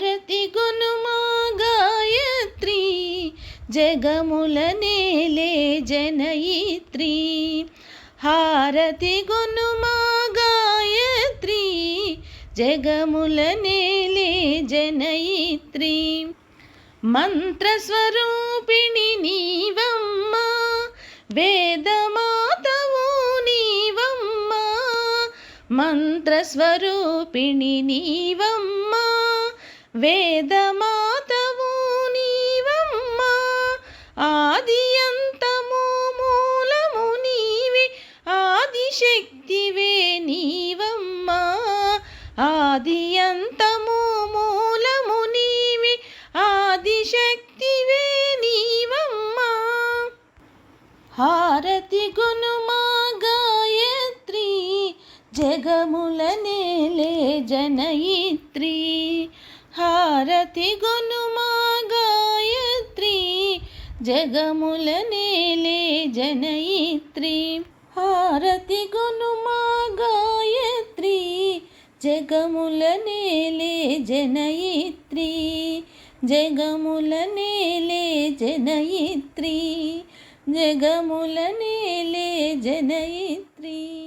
హారతి గునుమా గాయత్రి జగముల నేలే జనయిత్రి. హారతి గునుమా గాయత్రి జగముల నేలే జనయిత్రి. మంత్రస్వరూపిణి నీవమ్మ వేదమాతవు నీవమ్మ మంత్రస్వరూపిణి నీవమ్మ. వేదమాతవు నీవమ్మ ఆది అంతము మూలము నీవే ఆదిశక్తివే నీవమ్మ ఆది అంతము మూలము నీవే ఆదిశక్తివే నీవమ్మ. హారతి గుణమా గాయత్రి జగముల నేలే జనయిత్రి హారతి గునుమా గాయత్రి జగముల నేలే జనయిత్రి. హారతి గునుమా గాయత్రి జగముల నేలే జనయిత్రి. జగముల నేలే జనయిత్రి జగముల నేలే జనయిత్రి.